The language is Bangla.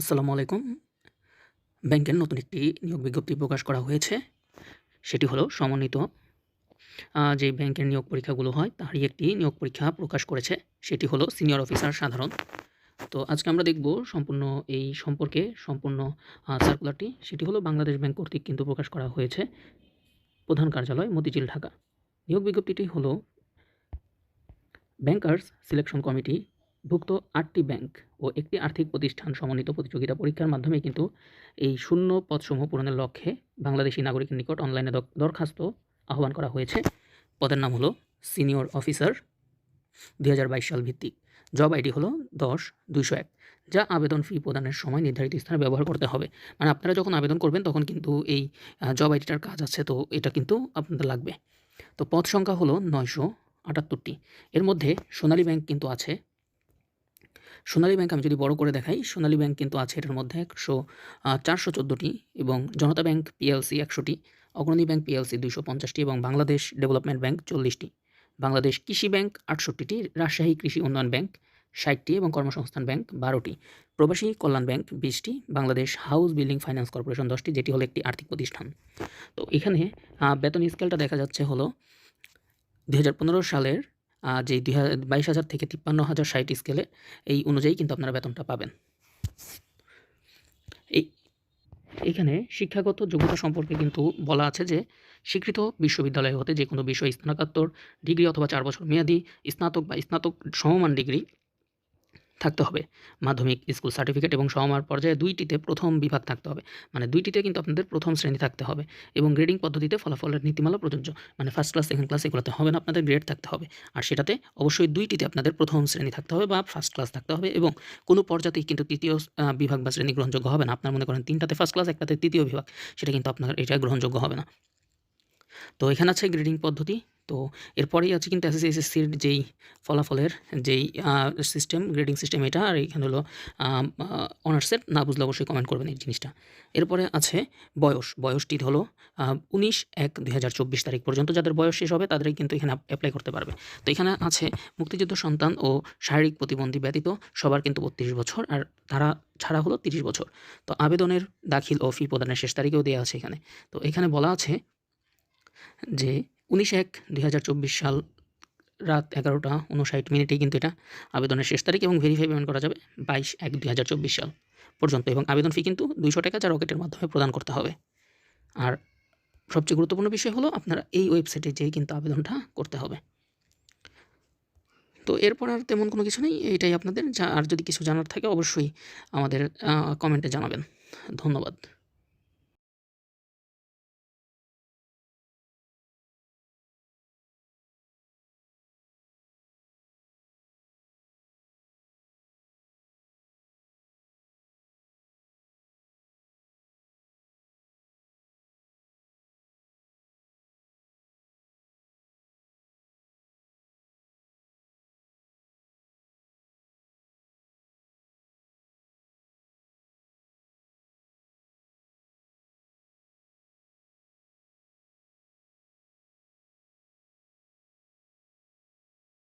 আসসালামু আলাইকুম। ব্যাংকের নতুন একটি নিয়োগ বিজ্ঞপ্তি প্রকাশ করা হয়েছে। সেটি হলো, সমন্বিত যে ব্যাংকের নিয়োগ পরীক্ষাগুলো হয়, তারই একটি নিয়োগ পরীক্ষা প্রকাশ করেছে। সেটি হলো, সিনিয়র অফিসার সাধারণ। তো আজকে আমরা দেখব সম্পূর্ণ এই সম্পর্কে, সম্পূর্ণ সার্কুলারটি সেটি হলো, বাংলাদেশ ব্যাংক কর্তৃক কিন্তু প্রকাশ করা হয়েছে। প্রধান কার্যালয়, মতিঝিল, ঢাকা। নিয়োগ বিজ্ঞপ্তিটি হলো, ব্যাংকার্স সিলেকশন কমিটি ভুক্ত আটটি ব্যাংক ও একটি আর্থিক প্রতিষ্ঠান সমন্বিত প্রতিযোগিতা পরীক্ষার মাধ্যমে কিন্তু এই শূন্য পদসমূহ পূরণের লক্ষ্যে বাংলাদেশি নাগরিকের নিকট অনলাইনে দরখাস্ত আহ্বান করা হয়েছে। পদের নাম হলো সিনিয়র অফিসার দু হাজার বাইশ সাল ভিত্তিক। জব আইডি হলো দশ দুইশো এক, যা আবেদন ফি প্রদানের সময় নির্ধারিত স্থানে ব্যবহার করতে হবে। মানে আপনারা যখন আবেদন করবেন, তখন কিন্তু এই জব আইডিটার কাজ আছে, তো এটা কিন্তু আপনাদের লাগবে। তো পদ সংখ্যা হলো নয়শো আটাত্তরটি। এর মধ্যে সোনালী ব্যাংক কিন্তু আছে সোনালী ব্যাংক আমি যদি বড় করে দেখাই, সোনালী ব্যাংক কিন্তু আছে এটার মধ্যে একশো চারশো চোদ্দোটি এবং জনতা ব্যাংক পিএলসি একশোটি, অগ্রণী ব্যাংক পিএলসি দুশো পঞ্চাশটি এবং বাংলাদেশ ডেভেলপমেন্ট ব্যাংক চল্লিশটি। বাংলাদেশ কৃষি ব্যাংক আটষট্টিটি, রাজশাহী কৃষি উন্নয়ন ব্যাংক ষাটটি এবং কর্মসংস্থান ব্যাংক বারোটি। প্রবাসী কল্যাণ ব্যাংক বিশটি, Bangladesh house building finance corporation দশটি, যেটি হলো একটি আর্থিক প্রতিষ্ঠান। তো এখানে বেতন স্কেলটা দেখা যাচ্ছে হলো দু হাজার পনেরো সালের যে দুই বাইশ হাজার থেকে তিপ্পান্ন হাজার ষাট স্কেলে এই অনুযায়ী কিন্তু আপনারা বেতনটা পাবেন। এই, এখানে শিক্ষাগত যোগ্যতা সম্পর্কে কিন্তু বলা আছে যে, স্বীকৃত বিশ্ববিদ্যালয় হতে যে কোনো বিষয় স্নাতকোত্তর, ডিগ্রি অথবা চার বছর মেয়াদি, স্নাতক বা স্নাতক সমমান ডিগ্রি থাকতে হবে। মাধ্যমিক, স্কুল সার্টিফিকেট এবং সমমার পর্যায়ে দুইটিতে প্রথম বিভাগ থাকতে হবে। মানে দুইটিতে কিন্তু আপনাদের প্রথম শ্রেণি থাকতে হবে এবং গ্রেডিং পদ্ধতিতে ফলাফলের নীতিমালা প্রযোজ্য। মানে ফার্স্ট ক্লাস সেকেন্ড ক্লাস এগুলোতে হবে না, আপনাদের গ্রেড থাকতে হবে। আর সেটাতে অবশ্যই দুইটিতে আপনাদের প্রথম শ্রেণি থাকতে হবে বা ফার্স্ট ক্লাস থাকতে হবে এবং কোনো পর্যাতেই কিন্তু তৃতীয় বিভাগ বা শ্রেণি গ্রহণযোগ্য হবে না। আপনার মনে করেন তিনটাতে ফার্স্ট ক্লাস একটাতে তৃতীয় বিভাগ। সেটা কিন্তু আপনার, এটা গ্রহণযোগ্য হবে না। তো এখানে আছে গ্রেডিং পদ্ধতি। তো এরপরেই আছে কিন্তু এসএসসি এসএসসির যেই ফলাফলের যেই সিস্টেম গ্রেডিং সিস্টেম এটা, আর এখানে হলো অনার্সের না বুঝলে অবশ্যই কমেন্ট করবেন এই জিনিসটা। এরপরে আছে বয়স, বয়সটি হলো উনিশ এক দুই তারিখ পর্যন্ত যাদের বয়স শেষ হবে, তাদেরই কিন্তু এখানে অ্যাপ্লাই করতে পারবে। তো এখানে আছে মুক্তিযুদ্ধ সন্তান ও শারীরিক প্রতিবন্ধী ব্যতীত সবার কিন্তু বত্রিশ বছর, আর তারা ছাড়া হলো তিরিশ বছর। তো আবেদনের দাখিল ও ফি প্রদানের শেষ তারিখেও দেওয়া আছে এখানে। তো এখানে বলা আছে যে উনিশ এক, দুই সাল রাত এগারোটা উনষাট মিনিটেই কিন্তু এটা আবেদনের শেষ তারিখ এবং ভেরিফাই পেমেন্ট করা যাবে বাইশ এক, দুই সাল পর্যন্ত এবং আবেদন ফি কিন্তু দুইশো টাকা যা রকেটের মাধ্যমে প্রদান করতে হবে। আর সবচেয়ে গুরুত্বপূর্ণ বিষয় হলো আপনারা এই ওয়েবসাইটে যেয়ে কিন্তু আবেদনটা করতে হবে। তো এরপর আর তেমন কোনো কিছু নেই, এটাই আপনাদের। যা আর যদি কিছু জানার থাকে অবশ্যই আমাদের কমেন্টে জানাবেন। ধন্যবাদ।